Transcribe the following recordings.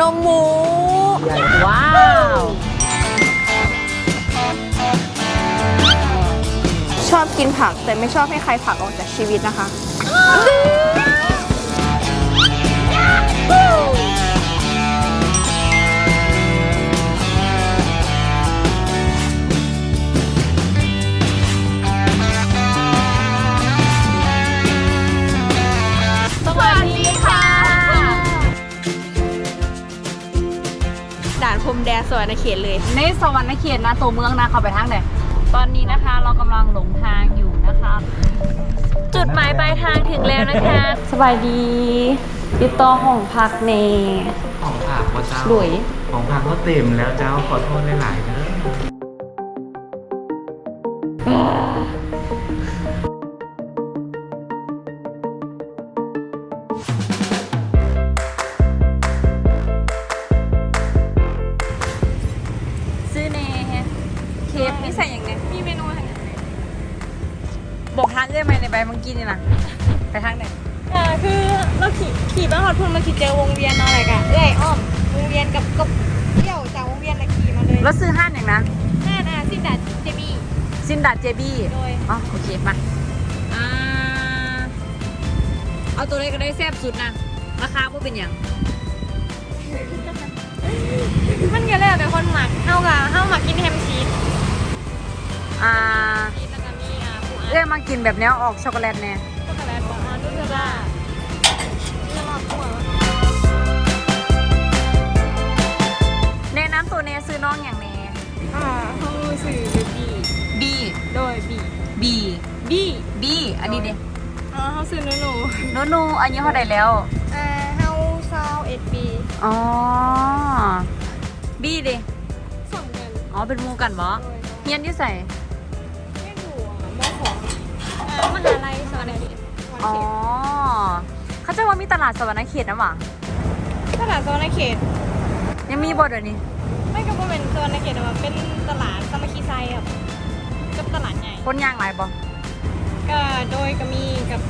นมหมู ว้าว ชอบกินผักแต่ไม่ชอบให้ใครผลักออกจากชีวิตนะคะ วรรณเขตเลย ในสวรรค์เขตนะตัวเมืองนะเข้าไปทางไหนตอนนี้นะคะเรากำลังหลงทางอยู่นะคะ จุดหมายปลายทางถึงแล้วนะคะ สบายดีติดต่อห้องพักเนของผักว่าเจ้าหลุย ของผักก็เต็มแล้วเจ้าขอโทษหลายๆเด้อ ซินดาเจบี้โดย อ๋อโอเคมาอ่า เอาตัวเล็กก็ได้แซ่บสุดนะราคาก็เป็นอย่างมันก็แล้วแต่คนหมักเฮากับเฮาหมักกินแฮมชีสอ่าชีสแล้วก็มีอ่าปูอัดเรียกมากินแบบแนวออกช็อกโกแลตแน่ ช็อกโกแลตบอกอ่าดูเถอะว่าจะรอดตัวแนะน้ำตัวเนซื้อน้องอย่างแน่อ่าเฮาสื่อบีบี โดยบีบีบีบีอันนี้เด้อ่าเฮาสื่อหนูหนูโนนูอายุเท่าไหร่แล้ว อ่าเฮาซาวเอ็ดปีอ๋อบีเด้สองเงินอ๋อ เป็นหมูกันบ่โดยเฮียนอยู่ใส่แม่อยู่มของอ่ามหาลัยสอนเขตสอนอ๋อ เขตเขาจะว่ามีตลาดสวรรณเขตนะหว่าตลาดสอนเขต ยังมีบ่เดี๋ยวนี้ไม่ก็บ่เป็นสอนเขตแต่ว่าเป็นตลาดสามัคคีไซครับ กับตลาดใหญ่คนย่างหลายบ่ก็โดยก็มีกับ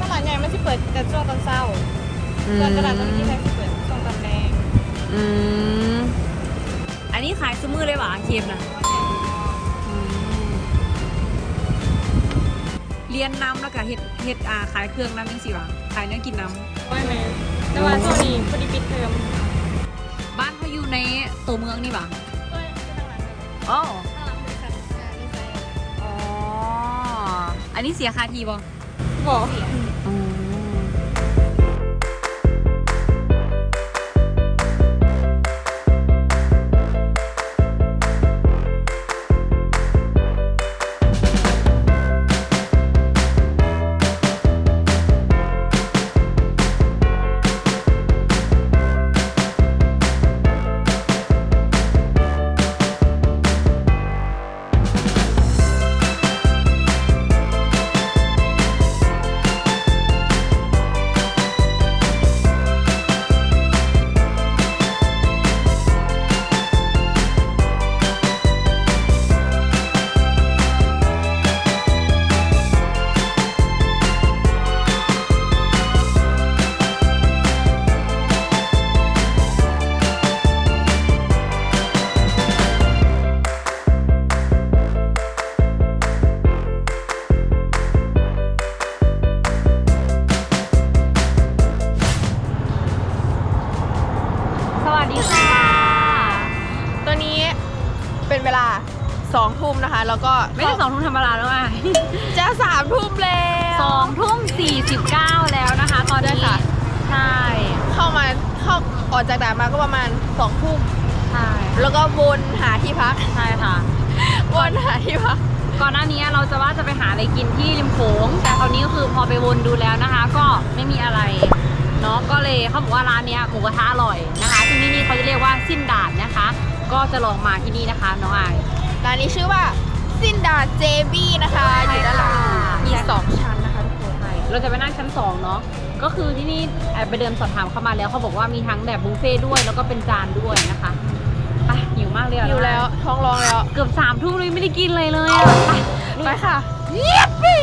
ตลาดใหญ่มันสิเปิดแต่ช่วงตอนเช้าอืมส่วนตลาดสามัคคีไซสิเปิดช่วงตอนแดงอืมอันนี้ขายซื้อมือเลยหว่ะเค็มนะอืมเรียนน้ำแล้วก็เฮ็ดเฮ็ดอาขายเครื่องน้ำยังสิวะขายเนื้อกินน้ำว่าแม่แต่ว่าช่วงนี้พอดีปิดเทอมบ้านเขาอยู่ในตัวเมืองนี่ปะก็อยู่ทางหลังเลยอ๋อ อันนี้เสียคาทีบ่บอก องทุ่มธรรมดาแล้วอะจะสามทุ่มแล้วสองทุ่มสี่สิบเก้าแล้วนะคะ ตอนนี้ใช่ค่ะใช่เข้ามาเข้าออกจากด่านมาก็ประมาณสองทุ่มใช่แล้วก็วนหาที่พักใช่ค่ะวนหาที่พักก่อนหน้านี้เราจะว่าจะไปหาอะไรกินที่ริมโขงแต่คราวนี้ก็คือพอไปวนดูแล้วนะคะ ก็ไม่มีอะไรเนาะก็เลยเขาบอกว่าร้านเนี้ยหมูกระทะอร่อยนะคะซึ่งที่นี่เขาจะเรียกว่าสิ้นดาดนะคะ ก็จะลองมาที่นี่นะคะน้องอายร้านนี้ชื่อว่า ซินดาเจบี้นะคะอยู่ด้านหลังค่ะมีสองชั้นนะคะทุกคน เราจะไปนั่งชั้น 2 เนาะ ก็คือที่นี่แอบไปเดินสอบถามเข้ามาแล้วเขาบอกว่ามีทั้งแบบบุฟเฟ่ต์ด้วย แล้วก็เป็นจานด้วยนะคะไปหิวมากเลยอะอยู่แล้วท้องร้องแล้วเกือบสามทุ่มเลยไม่ได้กินเลยเลยอะไปไปค่ะเยียบปี้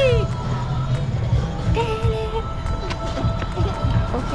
โอเค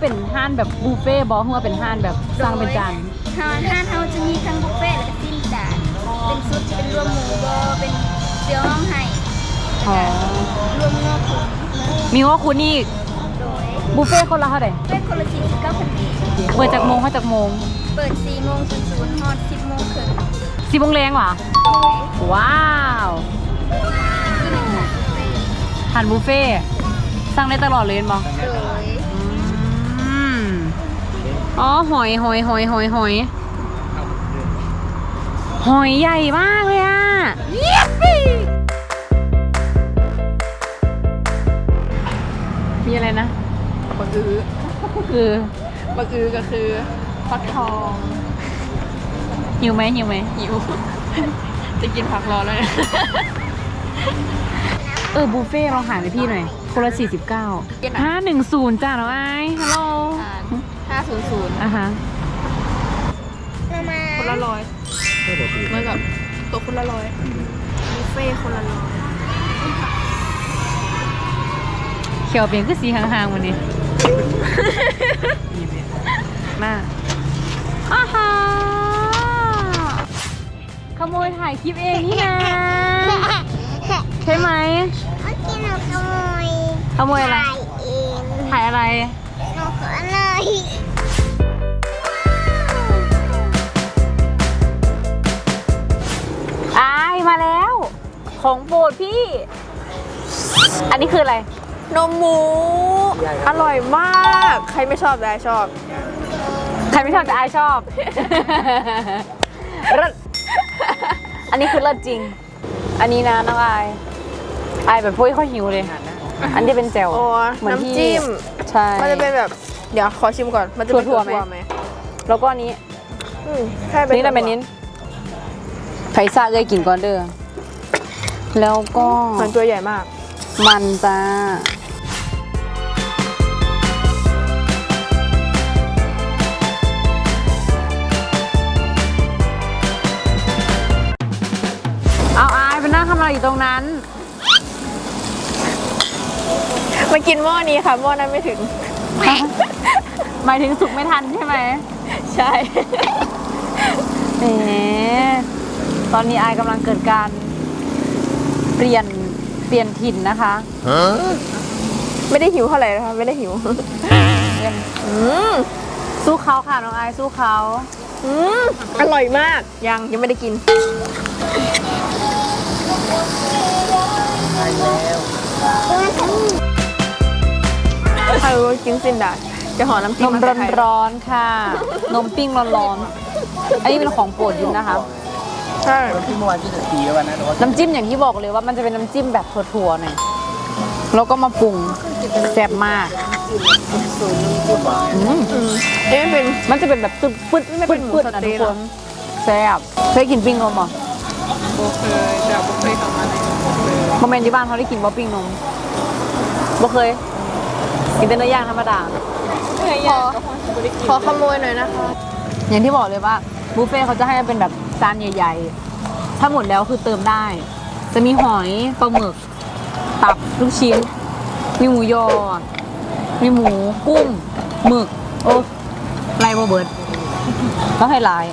เป็นห้านแบบบุฟเฟ่ต์บอเฮือเป็นห้านแบบสร้างเป็นจานทางห้านเราจะมีทั้งบุฟเฟ่ต์และก็สิ้นจานเป็นซุปเป็นรวมหมูบอเป็นเจียวห้องไห่อ๋อรวมงอกขุนมีว่าคุณนี่โดยบุฟเฟ่ต์คนละเท่าไหร่เป็นคนละสี่สิบเก้าพันกีเปิดจากโมงเข้าจากโมงเปิดสี่โมงศูนย์ศูนย์ฮอดสิบโมงครึ่งสิบโมงแรงเหรอโดยว้าวที่หนึ่งค่ะบุฟเฟ่ต์ทานบุฟเฟ่ต์สั่งได้ตลอดเลยมั้งโดยอืม อ๋อหอยหอยหอยหอยหอยหอยใหญ่มากเลยอะมีอะไรนะบักอื้อคือบักอื้อก็คือฟักทองหิวไหมหิวไหมหิว จะกินผักรอแล้วเนี่ยเออบุฟเฟ่ต์เราหารให้พี่หน่อยคนละสี่สิบเก้าห้าหนึ่งศูนย์จ้าน้องไอ้ฮัลโหล ห้าศูนย์ศูนย์อะฮะคนละร้อยเหมือนกับตัวคนละร้อยบุฟเฟ่ต์คนละร้อยเขียวเปลี่ยนคือสีห่างๆวันนี้ มาอาฮาขโมยถ่ายคลิปเองนี่นะใช่ไหมเมื่อกี้หนูขโมยขโมยอะไรเองถ่ายอะไรหนูขอเลย ของโปรดพี่ อันนี้คืออะไร นมหมู อร่อยมาก ใครไม่ชอบได้ชอบ ใครไม่ชอบแต่อายชอบเลิศอันนี้คือเลิศจริง อันนี้นะน้องอายอายแบบพุ้ยเขาหิวเลย อันนี้เป็นแจ่วอ๋อเหมือนที่น้ำจิ้ม ใช่ มันจะเป็นแบบ เดี๋ยวขอชิมก่อน มันจะเป็นถั่วๆไหมไหมแล้วก็อันนี้ อืมใช่เป็นนี่แหละเป็นนิ้นไผ่ซาเลยกินก่อนเด้อ แล้วก็มันตัวใหญ่มาก มันจ้าเอาอายไปนั่งทำอะไรอยู่ตรงนั้น มากินหม้อนี้ค่ะหม้อนั้นไม่ถึง หมายถึงสุกไม่ทันใช่ไหม ใช่แหมตอนนี้อายกำลังเกิดการ เปลี่ยนเปลี่ยนถิ่นนะคะไม่ได้หิวเท่าไหร่นะคะไม่ได้หิวเปลี่ยนอืมสู้เขาค่ะน้องอายสู้เขาอืมอร่อยมากยังยังไม่ได้กิน ใครรู้ว่ากินซินดาจะห่อน้ำจิ้นมมมาใส่ไข่ ร้อนๆค่ะ นมปิ้งร้อนๆอันนี้เป็นของโปรดยินนะคะ ใช่ที่เมื่อวานที่จะตีแล้ววันนั้นเราก็น้ำจิ้มอย่างที่บอกเลยว่ามันจะเป็นน้ำจิ้มแบบถั่วๆหน่อยแล้วก็มาปรุงแซ่บมากอืมอืมเอ๊ะเป็นมันจะเป็นแบบปึ๊ดปึ๊ดไม่ปึ๊เป็ดนหมูปึ๊ดสนะเต๊ทุกกคเหรอนแซ่บเคยกินปิ้งนมเหรอโบเคยแต่โบเคยทำอะไรโมเมนต์ที่บ้านเขาได้กินบ่ปิ้งนมบ่เคย กินแต่เนื้อย่างธรรมดาขอขอขโมยหน่อยนะคะ อย่างที่บอกเลยว่าบุฟเฟ่ต์เขาจะให้เป็นแบบ จานใหญ่ๆ ถ้าหมดแล้วคือเติมได้ จะมีหอยปลาหมึก ตับลูกชิ้น มีหมูยอ มีหมูกุ้งหมึก โอ้ไรโบเบิร์ดก็ให้ลาย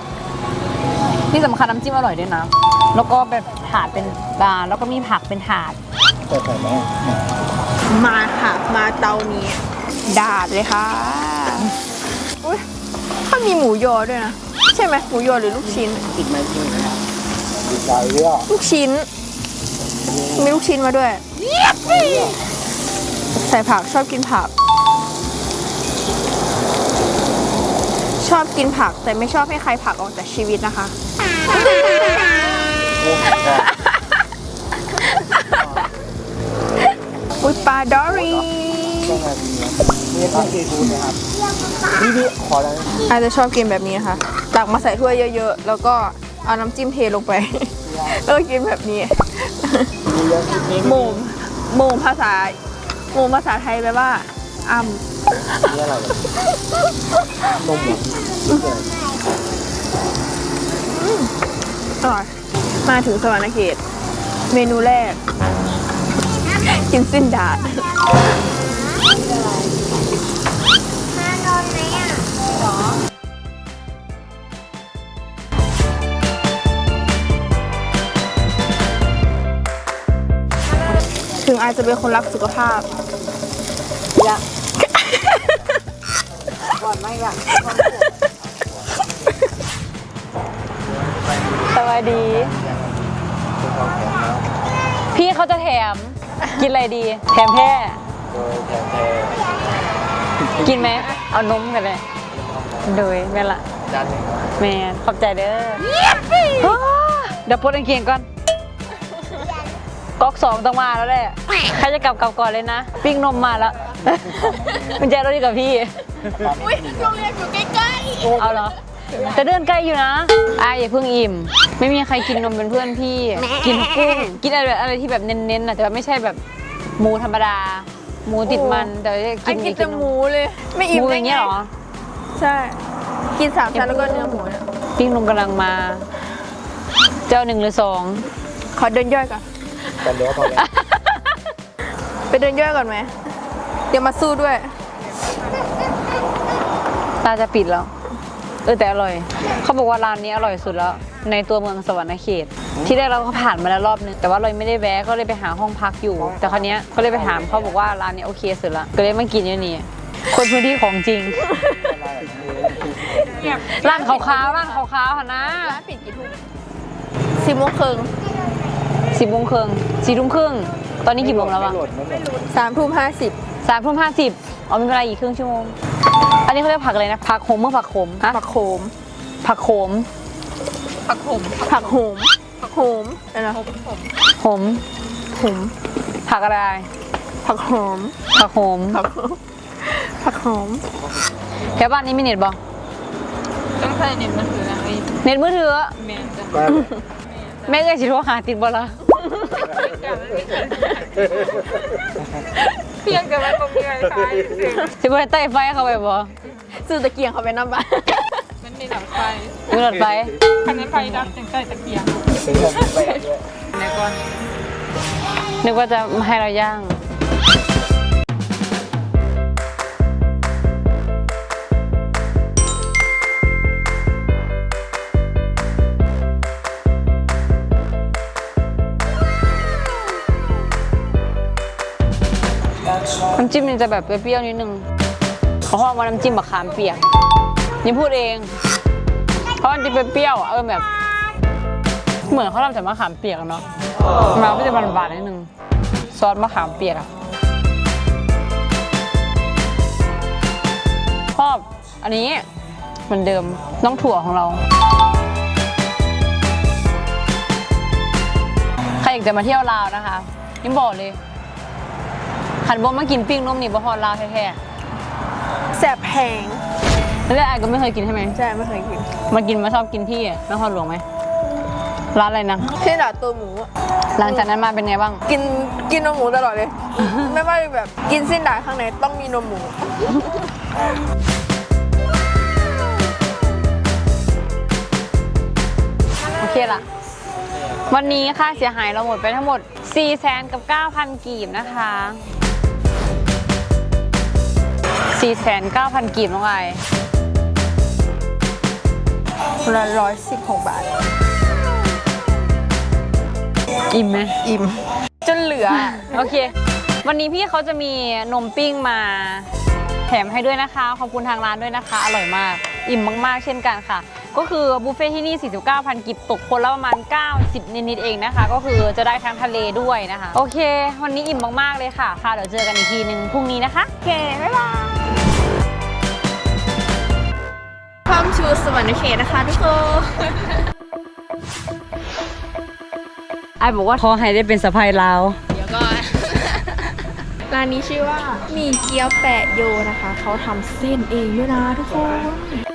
ที่สำคัญน้ำจิ้มอร่อยด้วยนะ แล้วก็แบบถาดเป็นบานแล้วก็มีผักเป็นถาด เปิดใส่แม่มาค่ะ มาเตานี้ ดาดเลยค่ะ อุ้ยถ้ามีหมูยอด้วยนะ ใช่ไหมหมูยอหรือลูกชิ้น ติดไม้จริงนะครับดีใจเรื่องลูกชิ้น มีลูกชิ้นมาด้วย ใส่ผักชอบกินผัก ชอบกินผักแต่ไม่ชอบให้ใครผักออกจากชีวิตนะคะโอ้โหอุ้ยปลาดอรี่ต้องมาดีนะมีข้าวซีฟู้ดนะครับ นี่นี่ขอแล้วอาจจะชอบกินแบบนี้นะคะตักมาใส่ถ้วยเยอะๆ แล้วก็เอาน้ำจิ้มเทลงไป แล้วก็กินแบบนี้มีเยอะคลิปนี้โมงโมงภาษาโมงภาษาไทยแปลว่าอ่ำนี่อะไรเนี่ยนมหมูอร่อยมาถึงสวรรณเขตเมนูแรก กินสิ้นดาด อาจจะเป็นคนรักสุขภาพ อยากก่อนไม่อยากสวัสดี พี่เขาจะแถม กินอะไรดี แถมแพร่โดยแทนแทนกินไหม เอานมกันเลย โดยแม่ละจานหนึ่งแม่ขอบใจเด้ออ้าเดี๋ยวโพสกางเกงก่อน ก๊อกสองต้องมาแล้วแหละใครจะกลับกลับก่อนเลยนะ ปิ้งนมมาแล้วคุณแจรถดีกับพี่ อุ้ยโรงเรียนอยู่ใกล้เอาเหรอแต่เดินใกล้อยู่นะอะอย่าเพิ่งอิ่ม ไม่มีใครกินนมเป็นเพื่อนพี่ กินกุ้ง กินอะไรอะไรที่แบบเน้นๆนะแต่ว่าไม่ใช่แบบหมูธรรมดา หมูติดมันแต่ว่าๆไอ้กินกินกิแต่นหมูเลย ไม่หอิ่มมูอได้ย่างไงเงี้ยเหรอ ใช่ กินสามชั้นแล้วก็เนื้อหมูเนี่ยปิ้งนมกำลังมา เจ้าหนึ่งหรือสอง ขอเดินย่อยก่อน กันเดี๋ยวพอแล้วไปเดินย่อยก่อนไหม เดี๋ยวมาสู้ด้วย ตาจะปิดแล้ว เออแต่อร่อย เขาบอกว่าร้านนี้อร่อยสุดแล้ว ในตัวเมืองสวรรณเขต ที่แรกเราก็ผ่านมาแล้วรอบนึง แต่ว่าเราไม่ได้แวะก็เลยไปหาห้องพักอยู่ แต่คราวเนี้ยก็เลยไปถามเขาบอกว่าร้านนี้โอเคสุดละก็เลยมากินอยู่นี่คนพื้นที่ของจริงร้านขาวๆร้านขาวๆค่ะนะร้านปิดกี่ทุ่มสิบโมงครึ่ง สิบโมงครึ่งสี่ทุ่มครึ่งตอนนี้กี่โมงแล้วไม่วะโหลดไม่โหลดสามทุ่มห้าสิบสามทุ่มห้าสิบอ๋อมีเวลาอีกครึ่งชั่วโมง อันนี้เขาเรียกผักอะไรนะผักโขมเมื่อผักโขมฮะผักโขมผักโขมผักโหมผักโหมผักโหมอะไรนะโหมโหมผักอะไร ผักโหมผักโขมผักโหมผักโหมแถวบ้านนี้มีเน็ตบ่ต้องใช้เน็ตมือถือนะเน็ตมือถือก็แม่เอ้ยสิโทรหาติดบ่ล่ะ เพียงแต่ว่าตรงนี้ไฟสิบ่ได้ใต้ไฟเข้าไปบ่ซื้อตะเกียงเขาไปน้ำบ้านมันมีหนังไฟมีหลอดไฟคันนั้นไฟดับถึงใต้ตะเกียงซื้อของไปด้วยในก่อนนึกว่าจะให้เราย่าง น้ำจิ้มนี่จะแบบเปรี้ยวนิดนึงเขาบอกว่าน้ำจิ้มมะขามเปียก นี่พูดเองเพราะมันจะเปรี้ยวๆอะเออแบบ เหมือนเขาทำจากมะขามเปียกเนาะมาก็จะบานๆนิดนึงซอสมะขามเปียกอะชอบอันนี้เหมือนเดิมน้องถั่วของเรา ใครอยากจะมาเที่ยวลาวนะคะนี่บอกเลย ขันบอมากินปิ้งนุ่มนี่บ่ฮอดลาวแท้แสบแพงๆแล้วไอ้ก็ไม่เคยกินใช่ไหมใช่ไม่เคยกินมากินมาชอบกินที่นครหลวงไหมร้านอะไรนะที่ดาดตัวหมูอะหลังจากนั้นมาเป็นไงบ้าง กินกินนมหมูตลอดเลย ไม่ว่าจะแบบกินเส้นดาดข้างในต้องมีนมหมู โอเคละวันนี้ค่าเสียหายเราหมดไปทั้งหมด 4 0 0แสนกับ 9,000 กีบนะคะ 4 9 0 0 0กีบน้องไอายคนละร้อยสิบหกบาท อิ่มไหม อิ่ม จนเหลือ โอเค วันนี้พี่เขาจะมีนมปิ้งมาแถมให้ด้วยนะคะ ขอบคุณทางร้านด้วยนะคะ อร่อยมาก อิ่มมากๆ เช่นกันค่ะ ก็คือบุฟเฟ่ที่นี่ 49,000 กิบตกคนละประมาณ 90 นิดๆเองนะคะ ก็คือจะได้ทั้งทะเลด้วยนะคะ โอเค วันนี้อิ่มมากๆเลยค่ะ ค่ะ เดี๋ยวเจอกันอีกทีหนึ่งพรุ่งนี้นะคะ โอเค บ๊ายบาย ชูสวรรค์เขตนะคะทุกคนไอบอกว่าขอให้ได้เป็นสะพายลาว เดี๋ยวก่อน ร้านนี้ชื่อว่าหมีเกี๊ยวแปะโยนะคะ เขาทำเส้นเองด้วยนะทุกคน